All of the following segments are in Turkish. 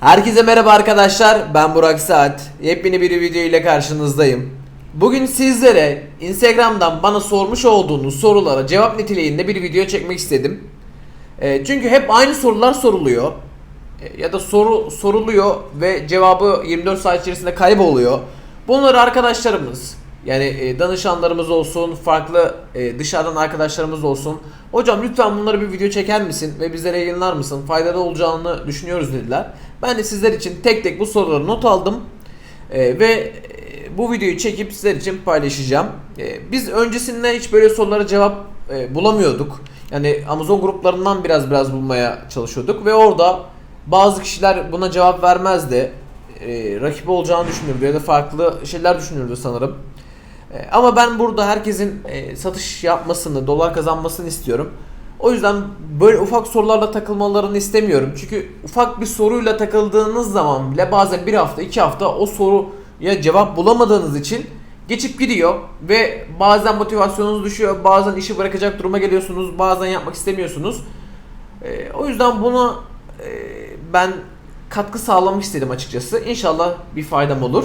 Herkese merhaba arkadaşlar. Ben Burak Saat. Yepyeni bir video ile karşınızdayım. Bugün sizlere Instagram'dan bana sormuş olduğunuz sorulara cevap niteliğinde bir video çekmek istedim. E, çünkü hep aynı sorular soruluyor. E, ya da soru soruluyor ve cevabı 24 saat içerisinde kayboluyor. Bunları arkadaşlarımız yani e, danışanlarımız olsun, farklı e, dışarıdan arkadaşlarımız olsun. Hocam lütfen bunları bir video çeker misin ve bizlere yayınlar mısın? Faydalı olacağını düşünüyoruz dediler. Ben de sizler için tek tek bu soruları not aldım. E, ve e, bu videoyu çekip sizler için paylaşacağım. E, biz öncesinde hiç böyle sorulara cevap e, bulamıyorduk. Yani Amazon gruplarından biraz biraz bulmaya çalışıyorduk ve orada bazı kişiler buna cevap vermezdi. E, rakip olacağını düşünürdü ya da farklı şeyler düşünürdü sanırım. E, ama ben burada herkesin e, satış yapmasını, dolar kazanmasını istiyorum. O yüzden böyle ufak sorularla takılmalarını istemiyorum. Çünkü ufak bir soruyla takıldığınız zaman bile bazen bir hafta, iki hafta o soruya cevap bulamadığınız için geçip gidiyor ve bazen motivasyonunuz düşüyor, bazen işi bırakacak duruma geliyorsunuz, bazen yapmak istemiyorsunuz. E, o yüzden buna e, ben katkı sağlamak istedim açıkçası. İnşallah bir faydam olur.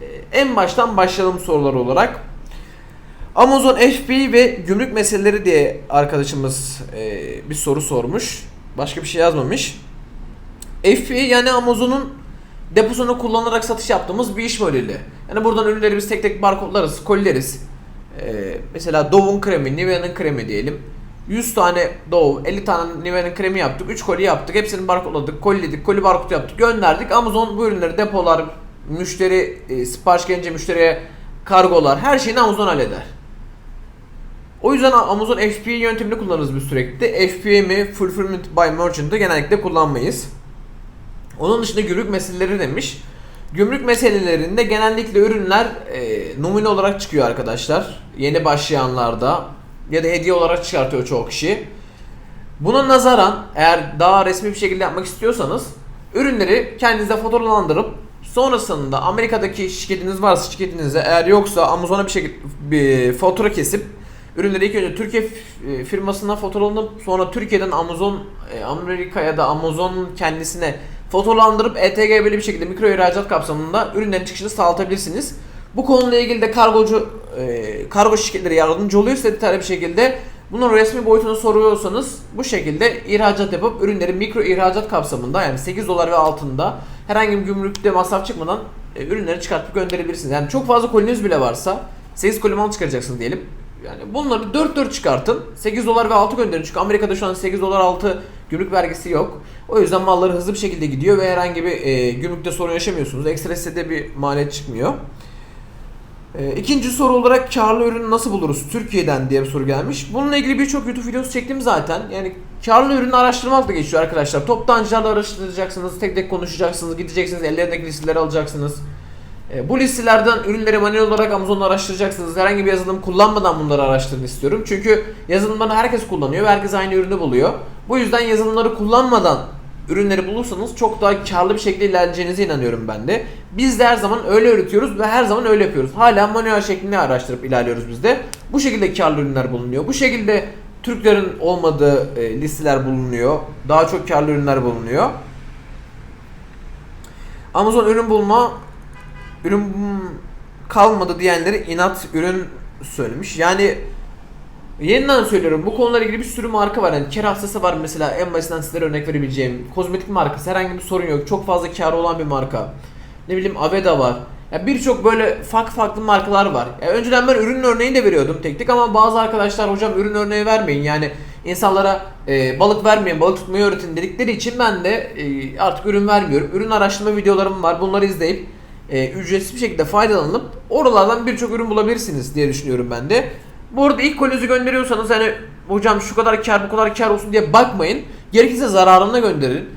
E, en baştan başlayalım sorular olarak. Amazon FB ve gümrük meseleleri diye arkadaşımız e, bir soru sormuş. Başka bir şey yazmamış. FB yani Amazon'un deposunu kullanarak satış yaptığımız bir iş modeli. Yani buradan ürünleri biz tek tek barkodlarız, kolileriz. E, mesela Dove'un kremi, Nivea'nın kremi diyelim. 100 tane Dove, 50 tane Nivea'nın kremi yaptık, 3 koli yaptık. Hepsini barkodladık, koliledik, koli barkod yaptık, gönderdik. Amazon bu ürünleri depolar, müşteri, e, sipariş gelince müşteriye kargolar, her şeyini Amazon halleder. O yüzden Amazon FBA yöntemini kullanırız biz sürekli. FBA'mi Fulfillment by Merchant'ı genellikle kullanmayız. Onun dışında gümrük meseleleri demiş. Gümrük meselelerinde genellikle ürünler e, numune olarak çıkıyor arkadaşlar. Yeni başlayanlarda ya da hediye olarak çıkartıyor çoğu kişi. Buna nazaran eğer daha resmi bir şekilde yapmak istiyorsanız ürünleri kendinize faturalandırıp sonrasında Amerika'daki şirketiniz varsa şirketinize eğer yoksa Amazon'a bir şekilde bir fatura kesip ürünleri ilk önce Türkiye f- firmasına faturalanıp sonra Türkiye'den Amazon e, Amerika ya da Amazon kendisine faturalandırıp ETG belli bir şekilde mikro ihracat kapsamında ürünlerin çıkışını sağlatabilirsiniz. Bu konuyla ilgili de kargocu e, kargo şirketleri yardımcı oluyor detaylı bir şekilde. Bunun resmi boyutunu soruyorsanız bu şekilde ihracat yapıp ürünleri mikro ihracat kapsamında yani 8 dolar ve altında herhangi bir gümrükte masraf çıkmadan e, ürünleri çıkartıp gönderebilirsiniz. Yani çok fazla koliniz bile varsa 8 koli mal çıkaracaksınız diyelim. Yani bunları 4 4 çıkartın. 8 dolar ve 6 gönderin. Çünkü Amerika'da şu an 8 dolar 6 gümrük vergisi yok. O yüzden malları hızlı bir şekilde gidiyor ve herhangi bir e, gümrükte sorun yaşamıyorsunuz. Ekstra size de bir maliyet çıkmıyor. E, ikinci soru olarak karlı ürünü nasıl buluruz Türkiye'den diye bir soru gelmiş. Bununla ilgili birçok YouTube videosu çektim zaten. Yani karlı ürünü araştırmakla geçiyor arkadaşlar. Toptancılarla araştıracaksınız, tek tek konuşacaksınız, gideceksiniz, ellerindeki listeleri alacaksınız. E, bu listelerden ürünleri manuel olarak Amazon'da araştıracaksınız. Herhangi bir yazılım kullanmadan bunları araştırın istiyorum. Çünkü yazılımları herkes kullanıyor ve herkes aynı ürünü buluyor. Bu yüzden yazılımları kullanmadan ürünleri bulursanız çok daha karlı bir şekilde ilerleyeceğinize inanıyorum ben de. Biz de her zaman öyle üretiyoruz ve her zaman öyle yapıyoruz. Hala manuel şeklinde araştırıp ilerliyoruz biz de. Bu şekilde karlı ürünler bulunuyor. Bu şekilde Türklerin olmadığı e, listeler bulunuyor. Daha çok karlı ürünler bulunuyor. Amazon ürün bulma ürün kalmadı diyenleri inat ürün söylemiş. Yani yeniden söylüyorum bu konularla ilgili bir sürü marka var. Yani kere hastası var mesela en basitinden sizlere örnek verebileceğim. Kozmetik markası herhangi bir sorun yok. Çok fazla karı olan bir marka. Ne bileyim Aveda var. Ya birçok böyle farklı farklı markalar var. Ya önceden ben ürün örneğini de veriyordum tek tek ama bazı arkadaşlar hocam ürün örneği vermeyin. Yani insanlara e, balık vermeyin, balık tutmayı öğretin dedikleri için ben de e, artık ürün vermiyorum. Ürün araştırma videolarım var. Bunları izleyip e, ücretsiz bir şekilde faydalanıp oralardan birçok ürün bulabilirsiniz diye düşünüyorum ben de. Bu arada ilk kolinizi gönderiyorsanız hani hocam şu kadar kar bu kadar kar olsun diye bakmayın. Gerekirse zararına gönderin.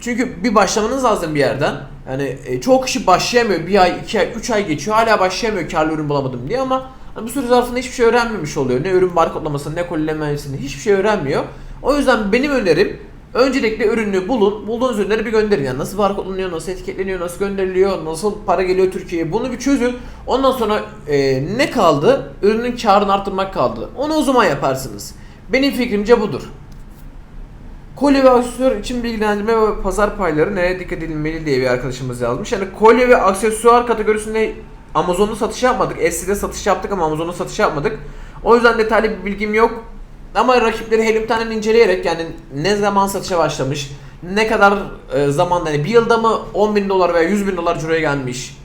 Çünkü bir başlamanız lazım bir yerden. Yani e, çoğu kişi başlayamıyor. Bir ay, iki ay, üç ay geçiyor. Hala başlayamıyor karlı ürün bulamadım diye ama hani bu süre zarfında hiçbir şey öğrenmemiş oluyor. Ne ürün barkodlamasını, ne kolilemesini hiçbir şey öğrenmiyor. O yüzden benim önerim öncelikle ürünü bulun. Bulduğunuz ürünleri bir gönderin. Yani nasıl barkodlanıyor, nasıl etiketleniyor, nasıl gönderiliyor, nasıl para geliyor Türkiye'ye bunu bir çözün. Ondan sonra e, ne kaldı? Ürünün karını arttırmak kaldı. Onu o zaman yaparsınız. Benim fikrimce budur. Kolye ve aksesuar için bilgilendirme ve pazar payları nereye dikkat edilmeli diye bir arkadaşımız yazmış. Yani kolye ve aksesuar kategorisinde Amazon'da satış yapmadık. Etsy'de satış yaptık ama Amazon'da satış yapmadık. O yüzden detaylı bir bilgim yok. Ama rakipleri Helim'den inceleyerek yani ne zaman satışa başlamış, ne kadar e, zamanda yani bir yılda mı 10 bin dolar veya 100 bin dolar ciroya gelmiş,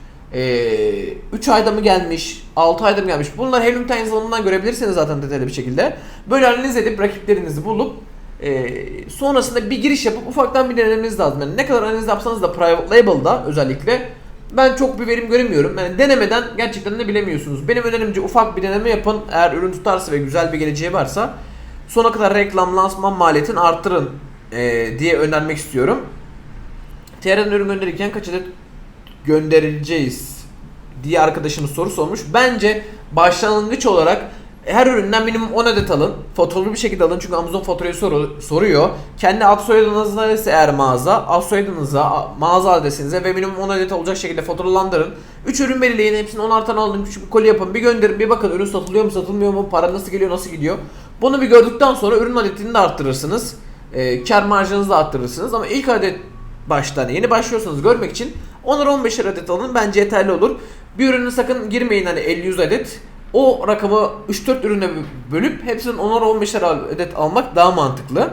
3 ayda mı gelmiş, 6 ayda mı gelmiş bunlar Helim'den yazılımından görebilirsiniz zaten detaylı bir şekilde. Böyle analiz edip rakiplerinizi bulup e, sonrasında bir giriş yapıp ufaktan bir denemeniz lazım. Yani ne kadar analiz yapsanız da private label'da özellikle ben çok bir verim göremiyorum. Yani denemeden gerçekten de bilemiyorsunuz. Benim önerimce ufak bir deneme yapın. Eğer ürün tutarsa ve güzel bir geleceği varsa sona kadar reklam, lansman maliyetini arttırın e, diye önermek istiyorum. TR'den ürün gönderirken kaç adet göndereceğiz diye arkadaşımız soru sormuş. Bence başlangıç olarak her üründen minimum 10 adet alın. Fotoğraflı bir şekilde alın çünkü Amazon faturayı soru, soruyor. Kendi ad soyadınızda ise eğer mağaza, ad soyadınıza, mağaza adresinize ve minimum 10 adet olacak şekilde faturalandırın. 3 ürün belirleyin, hepsini 10'ar tane alın, küçük bir koli yapın, bir gönderin, bir bakın ürün satılıyor mu, satılmıyor mu, para nasıl geliyor, nasıl gidiyor. Bunu bir gördükten sonra ürün adetini de arttırırsınız. E, kar marjınızı da arttırırsınız ama ilk adet baştan yeni başlıyorsanız görmek için 10'ar 15'er adet alın bence yeterli olur. Bir ürünü sakın girmeyin hani 50-100 adet. O rakamı 3-4 ürüne bölüp hepsinin 10'ar 15'er adet almak daha mantıklı.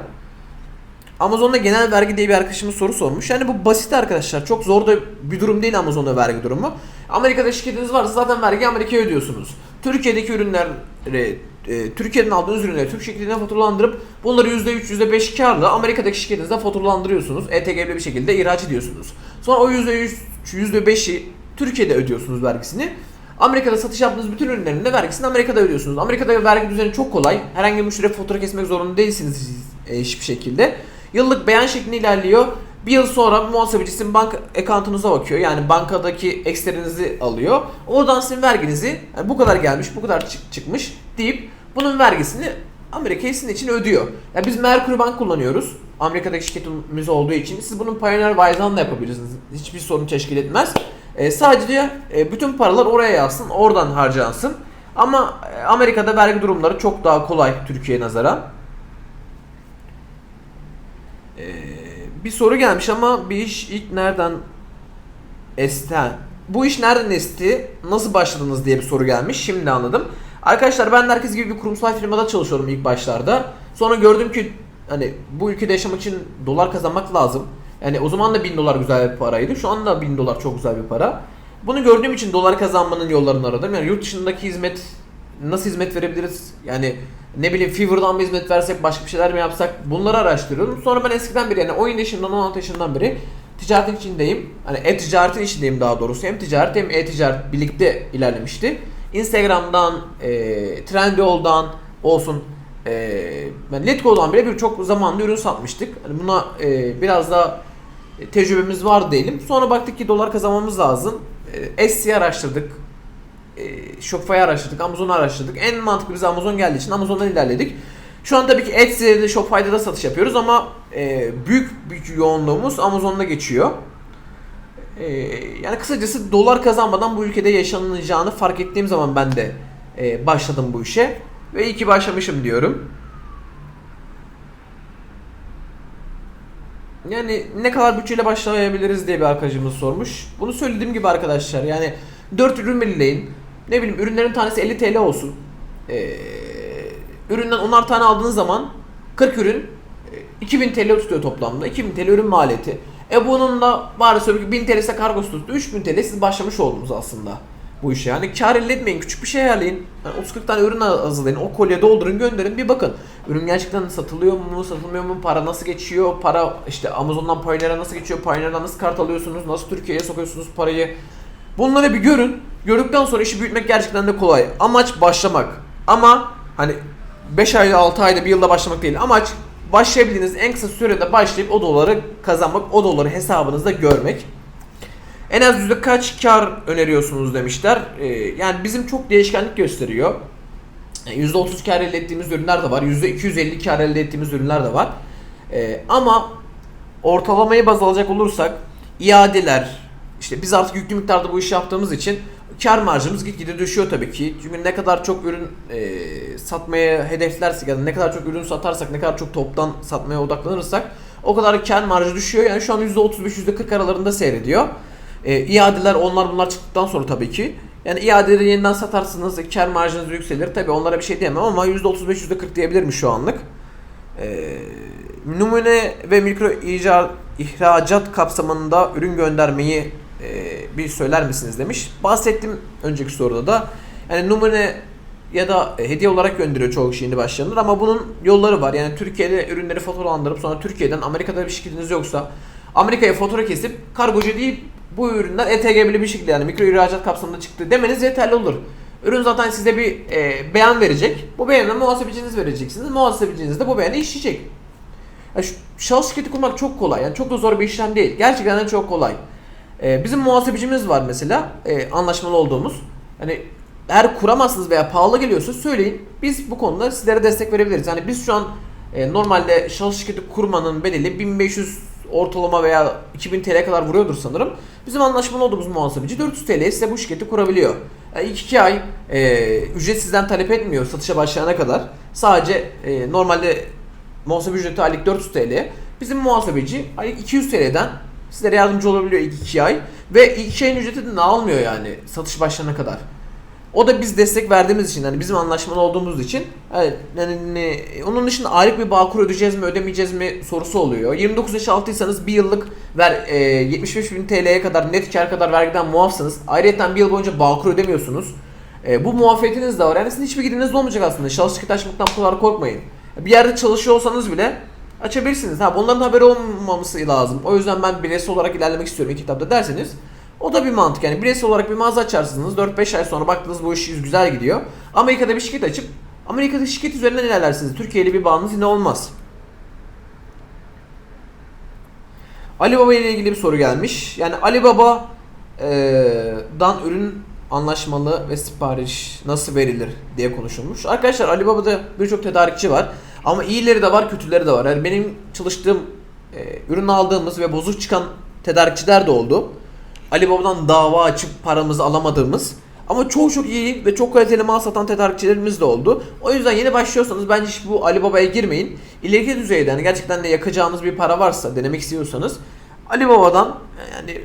Amazon'da genel vergi diye bir arkadaşımız soru sormuş. Yani bu basit arkadaşlar. Çok zor da bir durum değil Amazon'da vergi durumu. Amerika'da şirketiniz varsa zaten vergi Amerika'ya ödüyorsunuz. Türkiye'deki ürünleri, e, Türkiye'den aldığınız ürünleri Türk şirketine faturalandırıp bunları %3, %5 karla Amerika'daki şirketinizde faturalandırıyorsunuz. ETG'li bir şekilde ihraç ediyorsunuz. Sonra o %3, %5'i Türkiye'de ödüyorsunuz vergisini. Amerika'da satış yaptığınız bütün ürünlerin de vergisini Amerika'da ödüyorsunuz. Amerika'da vergi düzeni çok kolay. Herhangi bir müşteri fatura kesmek zorunda değilsiniz e, hiçbir şekilde. Yıllık beyan şeklinde ilerliyor. Bir yıl sonra muhasebecisi bank account'unuza bakıyor. Yani bankadaki eksterinizi alıyor. Oradan sizin verginizi yani bu kadar gelmiş, bu kadar çık- çıkmış deyip bunun vergisini Amerika'ya sizin için ödüyor. Yani biz Mercury Bank kullanıyoruz. Amerika'daki şirketimiz olduğu için. Siz bunun Pioneer Wise'dan da yapabilirsiniz. Hiçbir sorun teşkil etmez. E, sadece e, bütün paralar oraya yazsın, oradan harcansın. Ama e, Amerika'da vergi durumları çok daha kolay Türkiye'ye nazaran. E, bir soru gelmiş ama bir iş ilk nereden esti? Bu iş nereden esti? Nasıl başladınız diye bir soru gelmiş. Şimdi anladım. Arkadaşlar ben de herkes gibi bir kurumsal firmada çalışıyorum ilk başlarda. Sonra gördüm ki hani bu ülkede yaşamak için dolar kazanmak lazım. Yani o zaman da 1000 dolar güzel bir paraydı. Şu anda 1000 dolar çok güzel bir para. Bunu gördüğüm için dolar kazanmanın yollarını aradım. Yani yurt dışındaki hizmet nasıl hizmet verebiliriz? Yani ne bileyim Fiverr'dan mı hizmet versek, başka bir şeyler mi yapsak? Bunları araştırıyordum. Sonra ben eskiden beri yani 17 yaşından 16 yaşından beri ticaretin içindeyim. Hani e-ticaretin içindeyim daha doğrusu. Hem ticaret hem e-ticaret birlikte ilerlemişti. Instagram'dan, e, Trendyol'dan olsun e, yani Letgo'dan bile birçok zamanlı ürün satmıştık. Hani buna e, biraz da tecrübemiz var diyelim. Sonra baktık ki dolar kazanmamız lazım. E, Etsy'yi araştırdık. E, Shopify'ı araştırdık. Amazon'u araştırdık. En mantıklı bize Amazon geldiği için Amazon'dan ilerledik. Şu an tabii ki Etsy'de de Shopify'da da satış yapıyoruz ama e, büyük büyük yoğunluğumuz Amazon'da geçiyor. E, yani kısacası dolar kazanmadan bu ülkede yaşanacağını fark ettiğim zaman ben de e, başladım bu işe. Ve iyi ki başlamışım diyorum. Yani ne kadar bütçeyle başlayabiliriz diye bir arkadaşımız sormuş. Bunu söylediğim gibi arkadaşlar yani 4 ürün belirleyin. Ne bileyim ürünlerin tanesi 50 TL olsun. Ee, üründen 10'ar tane aldığınız zaman 40 ürün e, 2000 TL tutuyor toplamda. 2000 TL ürün maliyeti. E bunun da bari söyleyeyim ki 1000 TL ise kargosu tuttu. 3000 TL siz başlamış oldunuz aslında bu işe. Yani kar elde etmeyin. Küçük bir şey ayarlayın. Yani 30-40 tane ürün hazırlayın. O kolye doldurun gönderin bir bakın. Ürün gerçekten satılıyor mu satılmıyor mu? Para nasıl geçiyor? Para işte Amazon'dan Pioneer'a nasıl geçiyor? Pioneer'dan nasıl kart alıyorsunuz? Nasıl Türkiye'ye sokuyorsunuz parayı? Bunları bir görün. Gördükten sonra işi büyütmek gerçekten de kolay. Amaç başlamak. Ama hani 5 ayda 6 ayda bir yılda başlamak değil. Amaç başlayabildiğiniz en kısa sürede başlayıp o doları kazanmak, o doları hesabınızda görmek. En az yüzde kaç kar öneriyorsunuz demişler. Ee, yani bizim çok değişkenlik gösteriyor. Yani %30 kar elde ettiğimiz ürünler de var. %250 kar elde ettiğimiz ürünler de var. Ee, ama ortalamayı baz alacak olursak iadeler, işte biz artık yüklü miktarda bu işi yaptığımız için kar marjımız gitgide düşüyor tabii ki. Çünkü ne kadar çok ürün e, satmaya hedeflersek ya da ne kadar çok ürün satarsak, ne kadar çok toptan satmaya odaklanırsak o kadar kar marjı düşüyor. Yani şu an %35-%40 aralarında seyrediyor. E, iadeler onlar bunlar çıktıktan sonra tabii ki. Yani iadeleri yeniden satarsınız, kar marjınız yükselir. Tabii onlara bir şey diyemem ama %35-%40 diyebilirim şu anlık. E, numune ve mikro icat, ihracat kapsamında ürün göndermeyi e, bir söyler misiniz demiş. Bahsettim önceki soruda da. Yani numune ya da hediye olarak gönderiyor çoğu kişi yeni başlayanlar ama bunun yolları var. Yani Türkiye'de ürünleri faturalandırıp sonra Türkiye'den Amerika'da bir şirketiniz yoksa Amerika'ya fatura kesip kargocu değil bu ürünler ETG'li bir şekilde yani mikro ihracat kapsamında çıktı demeniz yeterli olur. Ürün zaten size bir e, beyan verecek. Bu beyanı muhasebeciniz vereceksiniz. Muhasebeciniz de bu beyanı işleyecek. Yani şu, şahıs şirketi kurmak çok kolay. Yani çok da zor bir işlem değil. Gerçekten de çok kolay. Ee, bizim muhasebecimiz var mesela. e, anlaşmalı olduğumuz. Hani eğer kuramazsınız veya pahalı geliyorsa söyleyin. Biz bu konuda sizlere destek verebiliriz. Yani biz şu an e, normalde şahıs şirketi kurmanın bedeli 1500 ortalama veya 2000 TL kadar vuruyordur sanırım. Bizim anlaşmalı olduğumuz muhasebeci 400 TL'ye size bu şirketi kurabiliyor. Yani 2 ay e, ücret sizden talep etmiyor satışa başlayana kadar. Sadece e, normalde muhasebe ücreti aylık 400 TL. Bizim muhasebeci aylık 200 TL'den sizlere yardımcı olabiliyor ilk 2 ay. Ve ilk 2 ayın ücretini de almıyor yani satış başlayana kadar. O da biz destek verdiğimiz için yani bizim anlaşmalı olduğumuz için yani, yani onun dışında aylık bir bağkur ödeyeceğiz mi ödemeyeceğiz mi sorusu oluyor. 29 yaş altıysanız bir yıllık ver e, 75 bin TL'ye kadar net kar kadar vergiden muafsınız. Ayrıca bir yıl boyunca bağkur ödemiyorsunuz. E, bu muafiyetiniz de var. Yani sizin hiçbir gideriniz olmayacak aslında. Şahıs şirket açmaktan bu kadar korkmayın. Bir yerde çalışıyor olsanız bile açabilirsiniz. Ha bunların haberi olmaması lazım. O yüzden ben bireysel olarak ilerlemek istiyorum ilk kitapta derseniz o da bir mantık yani bireysel olarak bir mağaza açarsınız 4-5 ay sonra baktınız bu iş güzel gidiyor. Amerika'da bir şirket açıp Amerika'da şirket üzerinden ilerlersiniz. Türkiye'li bir bağınız yine olmaz. Ali Baba ile ilgili bir soru gelmiş. Yani Ali Baba'dan ürün anlaşmalı ve sipariş nasıl verilir diye konuşulmuş. Arkadaşlar Ali Baba'da birçok tedarikçi var. Ama iyileri de var, kötüleri de var. Yani benim çalıştığım, e, ürün aldığımız ve bozuk çıkan tedarikçiler de oldu. Ali Baba'dan dava açıp paramızı alamadığımız ama çok çok iyi ve çok kaliteli mal satan tedarikçilerimiz de oldu. O yüzden yeni başlıyorsanız bence hiç bu Ali Baba'ya girmeyin. İleriki düzeyde yani gerçekten de yakacağınız bir para varsa denemek istiyorsanız Ali Baba'dan yani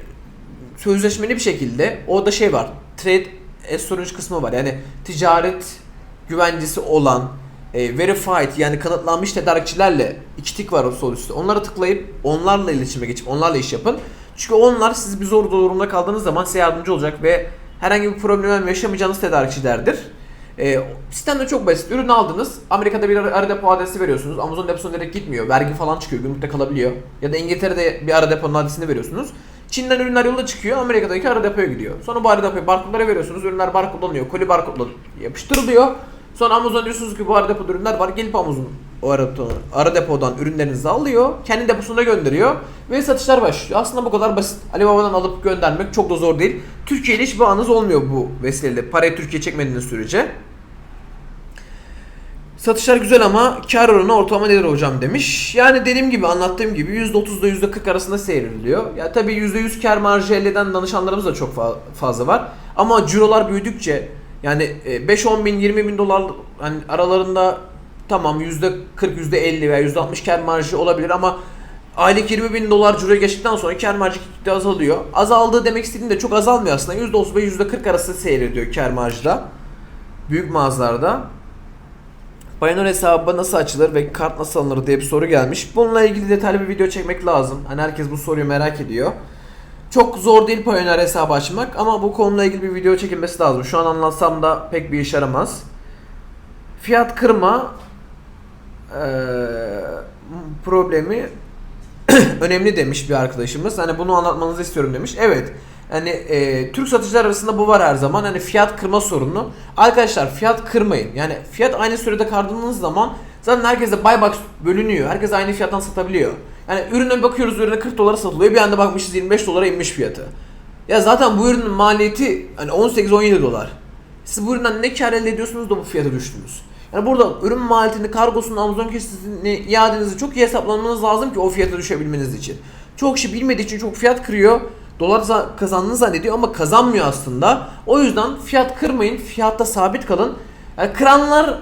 sözleşmeli bir şekilde orada şey var. Trade assurance kısmı var. Yani ticaret güvencesi olan e, verified yani kanıtlanmış tedarikçilerle iki tik var o sol üstte. Onlara tıklayıp onlarla iletişime geçip onlarla iş yapın. Çünkü onlar siz bir zor durumda kaldığınız zaman size yardımcı olacak ve herhangi bir problem yaşamayacağınız tedarikçilerdir. E, sistem de çok basit. Ürün aldınız. Amerika'da bir ara depo adresi veriyorsunuz. Amazon deposuna direkt gitmiyor. Vergi falan çıkıyor. Gümrükte kalabiliyor. Ya da İngiltere'de bir ara deponun adresini veriyorsunuz. Çin'den ürünler yola çıkıyor. Amerika'daki ara depoya gidiyor. Sonra bu ara depoya barkodlara veriyorsunuz. Ürünler barkodlanıyor. Koli barkodla yapıştırılıyor. Sonra Amazon diyorsunuz ki bu ara depoda ürünler var. Gelip Amazon o ara, ara depodan ürünlerinizi alıyor. Kendi deposuna gönderiyor. Ve satışlar başlıyor. Aslında bu kadar basit. Alibaba'dan alıp göndermek çok da zor değil. Türkiye ile hiç bağınız olmuyor bu vesileyle. Parayı Türkiye çekmediğiniz sürece. Satışlar güzel ama kar oranı ortalama nedir hocam demiş. Yani dediğim gibi anlattığım gibi %30 ile %40 arasında seyrediyor. Ya tabii %100 kar marjı elde eden danışanlarımız da çok fa- fazla var. Ama cirolar büyüdükçe yani 5-10 bin 20 bin dolar hani aralarında tamam %40 %50 veya %60 kar marjı olabilir ama aylık 20 bin dolar ciroya geçtikten sonra kar marjı gittikçe azalıyor. Azaldığı demek istediğim de çok azalmıyor aslında. %30 ve %40 arası seyrediyor kar marjda. Büyük mağazalarda. Payoneer hesabı nasıl açılır ve kart nasıl alınır diye bir soru gelmiş. Bununla ilgili detaylı bir video çekmek lazım. Hani herkes bu soruyu merak ediyor. Çok zor değil Payoneer hesabı açmak ama bu konuyla ilgili bir video çekilmesi lazım. Şu an anlatsam da pek bir iş yaramaz. Fiyat kırma ee, problemi önemli demiş bir arkadaşımız. Hani bunu anlatmanızı istiyorum demiş. Evet. Hani e, Türk satıcılar arasında bu var her zaman. Hani fiyat kırma sorunu. Arkadaşlar fiyat kırmayın. Yani fiyat aynı sürede kardığınız zaman zaten herkese buy box bölünüyor. Herkes aynı fiyattan satabiliyor. Yani ürüne bakıyoruz ürüne 40 dolara satılıyor. Bir anda bakmışız 25 dolara inmiş fiyatı. Ya zaten bu ürünün maliyeti hani 18-17 dolar. Siz bu üründen ne kar elde ediyorsunuz da bu fiyata düştünüz. Yani burada ürün maliyetini, kargosunu, Amazon kesitini, iadenizi çok iyi hesaplamanız lazım ki o fiyata düşebilmeniz için. Çok kişi bilmediği için çok fiyat kırıyor. dolar za- kazandığını zannediyor ama kazanmıyor aslında. O yüzden fiyat kırmayın, fiyatta sabit kalın. Yani kıranlar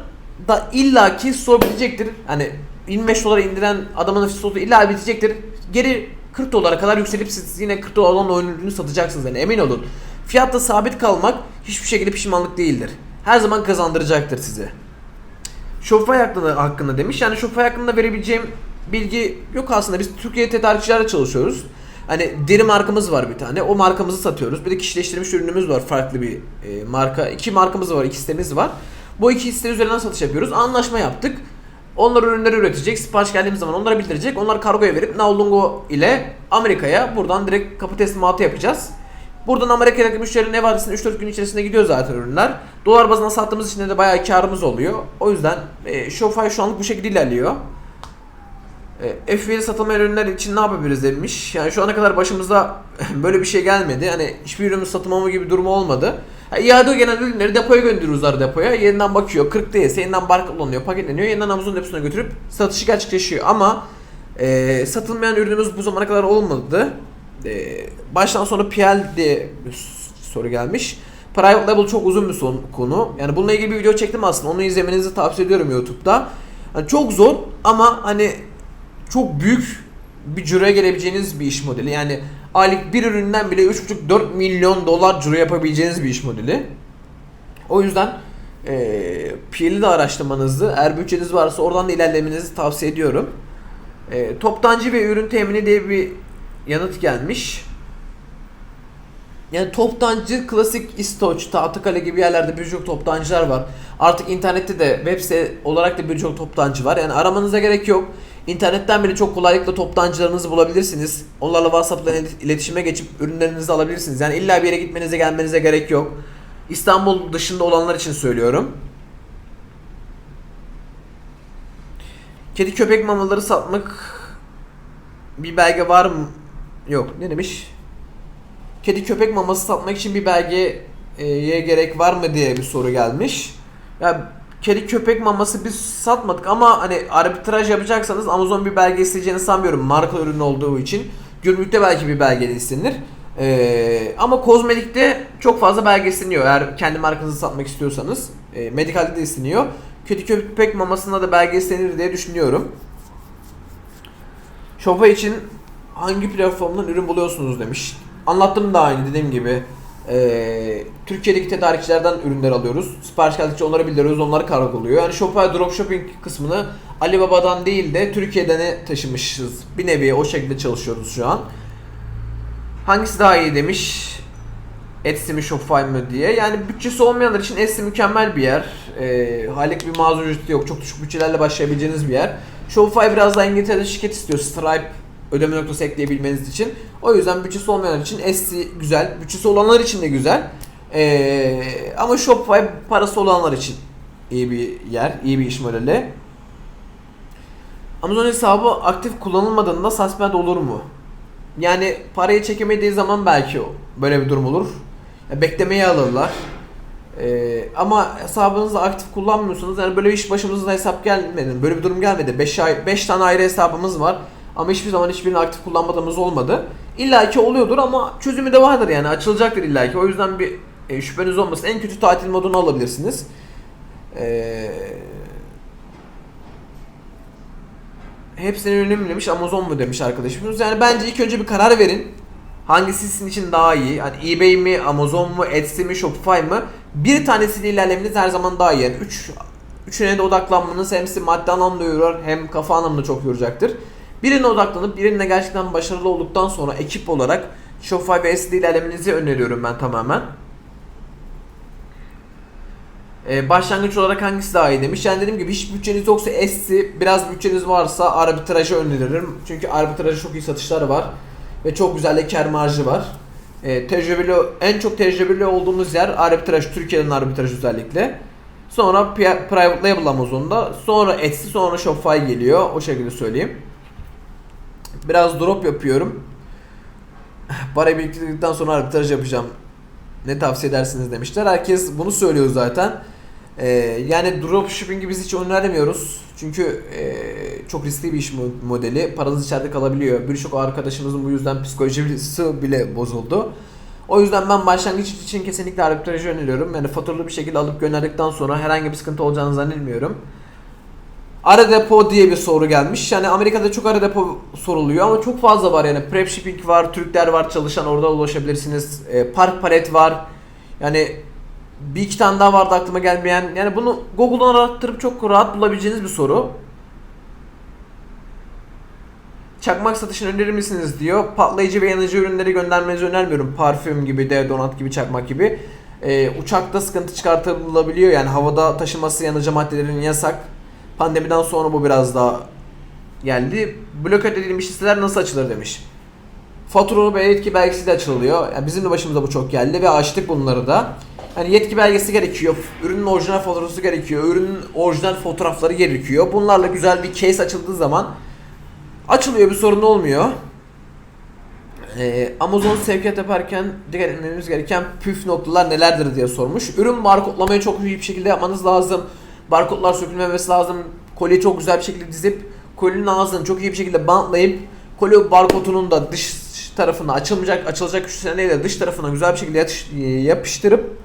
da illaki store bitecektir. Hani 25 dolara indiren adamın stoğu illa bitecektir. Geri 40 dolara kadar yükselip siz yine 40 dolar olan oyun ürünü satacaksınız yani emin olun. Fiyatta sabit kalmak hiçbir şekilde pişmanlık değildir. Her zaman kazandıracaktır size. Shopify hakkında demiş. Yani Shopify hakkında verebileceğim bilgi yok aslında. Biz Türkiye tedarikçilerle çalışıyoruz. Hani deri markamız var bir tane. O markamızı satıyoruz. Bir de kişileştirilmiş ürünümüz var. Farklı bir e, marka. İki markamız var. iki sitemiz var. Bu iki site üzerinden satış yapıyoruz. Anlaşma yaptık. Onlar ürünleri üretecek. Sipariş geldiğimiz zaman onlara bildirecek. Onlar kargoya verip Navlungo ile Amerika'ya buradan direkt kapı teslimatı yapacağız. Buradan Amerika'daki müşterinin ev adresine 3-4 gün içerisinde gidiyor zaten ürünler. Dolar bazında sattığımız için de bayağı karımız oluyor. O yüzden e, Shopify şu anlık bu şekilde ilerliyor. E, FBA satılmayan ürünler için ne yapabiliriz demiş. Yani şu ana kadar başımıza böyle bir şey gelmedi. Hani hiçbir ürünün satılmama gibi durumu olmadı. Ha, iade gelen ürünleri depoya gönderiyoruz depoya. Yeniden bakıyor. 40 değilse yeniden barkodlanıyor, paketleniyor. Yeniden Amazon deposuna götürüp satışı gerçekleşiyor. Ama e, satılmayan ürünümüz bu zamana kadar olmadı. E, baştan sona PL diye soru gelmiş. Private Label çok uzun bir son, konu. Yani bununla ilgili bir video çektim aslında. Onu izlemenizi tavsiye ediyorum YouTube'da. Yani çok zor ama hani çok büyük bir ciroya gelebileceğiniz bir iş modeli. Yani aylık bir üründen bile 3,5-4 milyon dolar ciro yapabileceğiniz bir iş modeli. O yüzden e, PL'i de araştırmanızı, eğer bütçeniz varsa oradan da ilerlemenizi tavsiye ediyorum. E, toptancı ve ürün temini diye bir yanıt gelmiş. Yani toptancı, klasik İstoç, Tahtakale gibi yerlerde birçok toptancılar var. Artık internette de web site olarak da birçok toptancı var. Yani aramanıza gerek yok. İnternetten bile çok kolaylıkla toptancılarınızı bulabilirsiniz. Onlarla WhatsApp'tan ilet- iletişime geçip ürünlerinizi alabilirsiniz. Yani illa bir yere gitmenize gelmenize gerek yok. İstanbul dışında olanlar için söylüyorum. Kedi köpek mamaları satmak bir belge var mı? Yok. Ne demiş? Kedi köpek maması satmak için bir belgeye gerek var mı diye bir soru gelmiş. Ya kedi köpek maması biz satmadık ama hani arbitraj yapacaksanız Amazon bir belge isteyeceğini sanmıyorum marka ürün olduğu için. Gümrükte belki bir belge istenir. Ee, ama kozmetikte çok fazla belge isteniyor eğer kendi markanızı satmak istiyorsanız. E, medikalde de isteniyor. Kedi köpek mamasında da belge istenir diye düşünüyorum. Shopify için hangi platformdan ürün buluyorsunuz demiş. Anlattım da aynı dediğim gibi. Ee, Türkiye'deki tedarikçilerden ürünler alıyoruz. Sipariş geldikçe onları bildiriyoruz, onları kargoluyor. Yani Shopify dropshipping kısmını Alibaba'dan değil de Türkiye'den taşımışız. Bir nevi o şekilde çalışıyoruz şu an. Hangisi daha iyi demiş. Etsy mi Shopify mı diye. Yani bütçesi olmayanlar için Etsy mükemmel bir yer. Ee, halik bir mağaza ücreti yok. Çok düşük bütçelerle başlayabileceğiniz bir yer. Shopify biraz daha İngiltere'de şirket istiyor. Stripe ödeme noktası ekleyebilmeniz için. O yüzden bütçesi olmayanlar için Etsy güzel. Bütçesi olanlar için de güzel. Ee, ama Shopify parası olanlar için iyi bir yer, iyi bir iş modeli. Amazon hesabı aktif kullanılmadığında suspend olur mu? Yani parayı çekemediği zaman belki böyle bir durum olur. Ya beklemeye alırlar. Ee, ama hesabınızı aktif kullanmıyorsunuz. Yani böyle bir iş başımıza hesap gelmedi. Böyle bir durum gelmedi. 5 ay 5 tane ayrı hesabımız var. Ama hiçbir zaman hiçbirini aktif kullanmadığımız olmadı. İlla ki oluyordur ama çözümü de vardır yani açılacaktır illa ki. O yüzden bir e, şüpheniz olmasın. En kötü tatil modunu alabilirsiniz. Ee, hepsini ürünüm demiş Amazon mu demiş arkadaşımız. Yani bence ilk önce bir karar verin. Hangisi sizin için daha iyi? Hani eBay mi, Amazon mu, Etsy mi, Shopify mı? Bir tanesiyle ilerlemeniz her zaman daha iyi. Yani üç, üçüne de odaklanmanız hem sizi maddi anlamda yorar hem kafa anlamda çok yoracaktır. Birine odaklanıp birine gerçekten başarılı olduktan sonra ekip olarak Shopify ve Etsy'de ilerlemenizi öneriyorum ben tamamen. Ee, başlangıç olarak hangisi daha iyi demiş. Yani dediğim gibi hiç bütçeniz yoksa Etsy, biraz bütçeniz varsa arbitrajı öneririm. Çünkü arbitrajı çok iyi satışları var. Ve çok güzel de kar marjı var. Ee, tecrübeli, en çok tecrübeli olduğumuz yer arbitraj, Türkiye'nin arbitraj özellikle. Sonra Private Label Amazon'da, sonra Etsy, sonra Shopify geliyor. O şekilde söyleyeyim. Biraz drop yapıyorum. Para biriktirdikten sonra arbitraj yapacağım. Ne tavsiye edersiniz demişler. Herkes bunu söylüyor zaten. Ee, yani dropshipping'i biz hiç önermiyoruz. Çünkü ee, çok riskli bir iş mo- modeli. Paranız içeride kalabiliyor. Birçok arkadaşımızın bu yüzden psikolojisi bile bozuldu. O yüzden ben başlangıç için kesinlikle arbitrajı öneriyorum. Yani faturalı bir şekilde alıp gönderdikten sonra herhangi bir sıkıntı olacağını zannetmiyorum. Ara depo diye bir soru gelmiş. Yani Amerika'da çok ara depo soruluyor ama çok fazla var yani. Prep shipping var, Türkler var çalışan orada ulaşabilirsiniz. E, park palet var. Yani bir iki tane daha vardı aklıma gelmeyen. Yani bunu Google'dan arattırıp çok rahat bulabileceğiniz bir soru. Çakmak satışını önerir misiniz diyor. Patlayıcı ve yanıcı ürünleri göndermenizi önermiyorum. Parfüm gibi, deodorant gibi, çakmak gibi. Ee, uçakta sıkıntı çıkartılabiliyor. Yani havada taşıması yanıcı maddelerin yasak. Pandemiden sonra bu biraz daha geldi. Blok edilmiş listeler nasıl açılır demiş. Faturalı ve yetki belgesi de açılıyor. Yani bizim de başımıza bu çok geldi ve açtık bunları da. Hani yetki belgesi gerekiyor. Ürünün orijinal faturası gerekiyor. Ürünün orijinal fotoğrafları gerekiyor. Bunlarla güzel bir case açıldığı zaman açılıyor bir sorun olmuyor. Ee, Amazon sevkiyat yaparken dikkat etmemiz gereken püf noktalar nelerdir diye sormuş. Ürün barkodlamayı çok iyi bir şekilde yapmanız lazım. Barkodlar sökülmemesi lazım. Kolyeyi çok güzel bir şekilde dizip kolyenin ağzını çok iyi bir şekilde bantlayıp kolye barkodunun da dış tarafına açılmayacak açılacak güçleneyle dış tarafına güzel bir şekilde yatış- yapıştırıp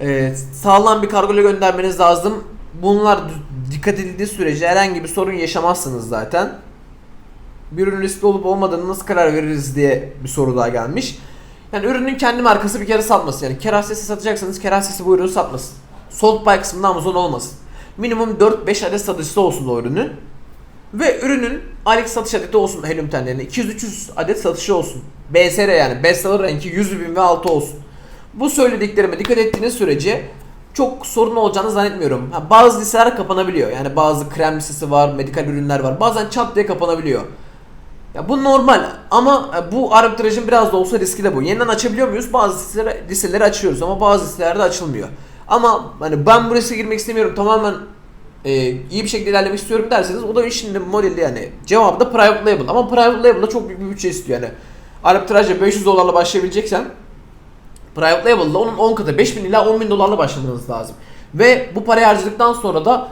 e, sağlam bir kargoyla göndermeniz lazım. Bunlar dikkat edildiği sürece herhangi bir sorun yaşamazsınız zaten. Bir ürün riskli olup olmadığını nasıl karar veririz diye bir soru daha gelmiş. Yani ürünün kendi markası bir kere satmasın. Yani kerastesi satacaksanız kerastesi bu ürünü satmasın. Sold by kısmında Amazon olmasın. Minimum 4-5 adet satıcısı olsun o ürünün. Ve ürünün aylık satış adeti olsun helyum tenlerine. 200-300 adet satışı olsun. BSR yani bestseller ranki 100 bin ve altı olsun. Bu söylediklerime dikkat ettiğiniz sürece çok sorun olacağını zannetmiyorum. Ha, bazı listeler kapanabiliyor. Yani bazı krem listesi var, medikal ürünler var. Bazen çat diye kapanabiliyor. Ya bu normal ama e, bu arbitrajın biraz da olsa riski de bu. Yeniden açabiliyor muyuz? Bazı listeleri, listeleri açıyoruz ama bazı listelerde açılmıyor. Ama hani ben bu girmek istemiyorum tamamen e, iyi bir şekilde ilerlemek istiyorum derseniz o da işin modeli yani. Cevabı da private label ama private label'da çok büyük bir bütçe istiyor yani. Arbitrajla 500 dolarla başlayabileceksen private label'da onun 10 katı 5000 ila 10 bin dolarla başlamanız lazım. Ve bu parayı harcadıktan sonra da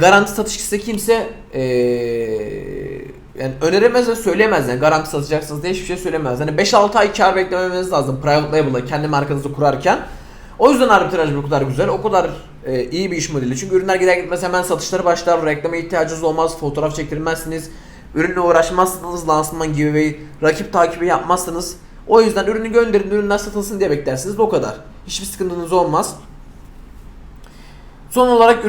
garanti satışçısı kimse eee yani öneremez ve söyleyemez yani garanti satacaksınız diye hiçbir şey söylemez. Yani 5-6 ay kar beklememeniz lazım private label'da kendi markanızı kurarken. O yüzden arbitraj bu kadar güzel, o kadar e, iyi bir iş modeli. Çünkü ürünler gider gitmez hemen satışları başlar, reklama ihtiyacınız olmaz, fotoğraf çektirmezsiniz, ürünle uğraşmazsınız, lansman gibi rakip takibi yapmazsınız. O yüzden ürünü gönderin, ürünler satılsın diye beklersiniz. O kadar. Hiçbir sıkıntınız olmaz. Son olarak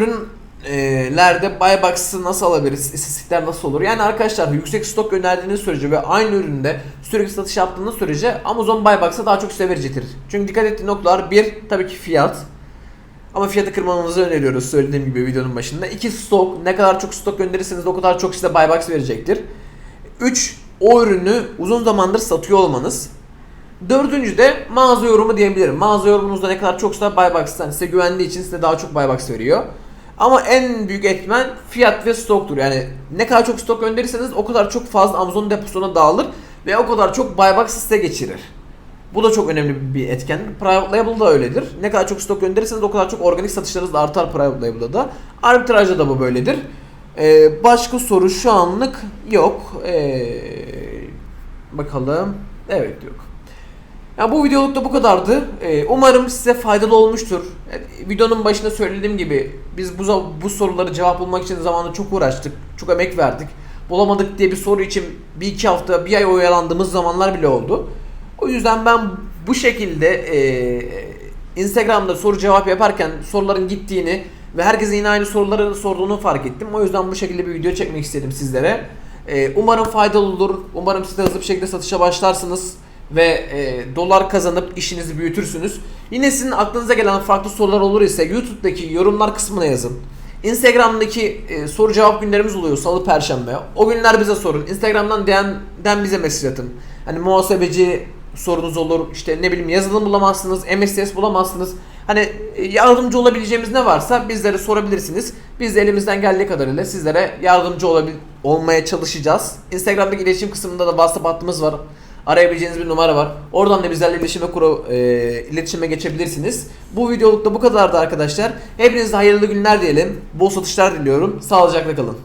ürünlerde buy box'ı nasıl alabiliriz? İstatistikler nasıl olur? Yani arkadaşlar yüksek stok gönderdiğiniz sürece ve aynı üründe sürekli satış yaptığınız sürece Amazon buy box'a daha çok size verecektir. Çünkü dikkat ettiği noktalar bir tabii ki fiyat. Ama fiyatı kırmamanızı öneriyoruz söylediğim gibi videonun başında. İki stok. Ne kadar çok stok gönderirseniz o kadar çok size buy box verecektir. 3. O ürünü uzun zamandır satıyor olmanız. Dördüncü de mağaza yorumu diyebilirim. Mağaza yorumunuzda ne kadar çoksa Buybox'tan size güvendiği için size daha çok Buybox veriyor. Ama en büyük etmen fiyat ve stoktur. Yani ne kadar çok stok gönderirseniz o kadar çok fazla Amazon deposuna dağılır ve o kadar çok Buybox size geçirir. Bu da çok önemli bir etken. Private Label da öyledir. Ne kadar çok stok gönderirseniz o kadar çok organik satışlarınız da artar Private Label'da da. Arbitrajda da bu böyledir. Ee, başka soru şu anlık yok. Ee, bakalım. Evet yok. Ya bu videoluk da bu kadardı. Ee, umarım size faydalı olmuştur. Yani videonun başında söylediğim gibi biz bu bu soruları cevap bulmak için zamanında çok uğraştık. Çok emek verdik. Bulamadık diye bir soru için bir iki hafta, bir ay oyalandığımız zamanlar bile oldu. O yüzden ben bu şekilde e, Instagram'da soru cevap yaparken soruların gittiğini ve herkesin yine aynı soruları sorduğunu fark ettim. O yüzden bu şekilde bir video çekmek istedim sizlere. E, umarım faydalı olur. Umarım siz de hızlı bir şekilde satışa başlarsınız ve e, dolar kazanıp işinizi büyütürsünüz. Yine sizin aklınıza gelen farklı sorular olur ise YouTube'daki yorumlar kısmına yazın. Instagram'daki e, soru cevap günlerimiz oluyor salı perşembe. O günler bize sorun. Instagram'dan DM'den bize mesaj atın. Hani muhasebeci sorunuz olur. İşte ne bileyim yazılım bulamazsınız, MSTS bulamazsınız. Hani e, yardımcı olabileceğimiz ne varsa bizlere sorabilirsiniz. Biz de elimizden geldiği kadarıyla sizlere yardımcı olabil olmaya çalışacağız. Instagram'daki iletişim kısmında da WhatsApp hattımız var. Arayabileceğiniz bir numara var. Oradan da bizlerle iletişime, kuru, e, iletişime geçebilirsiniz. Bu videoluk da bu kadardı arkadaşlar. Hepinize hayırlı günler diyelim. Bol satışlar diliyorum. Sağlıcakla kalın.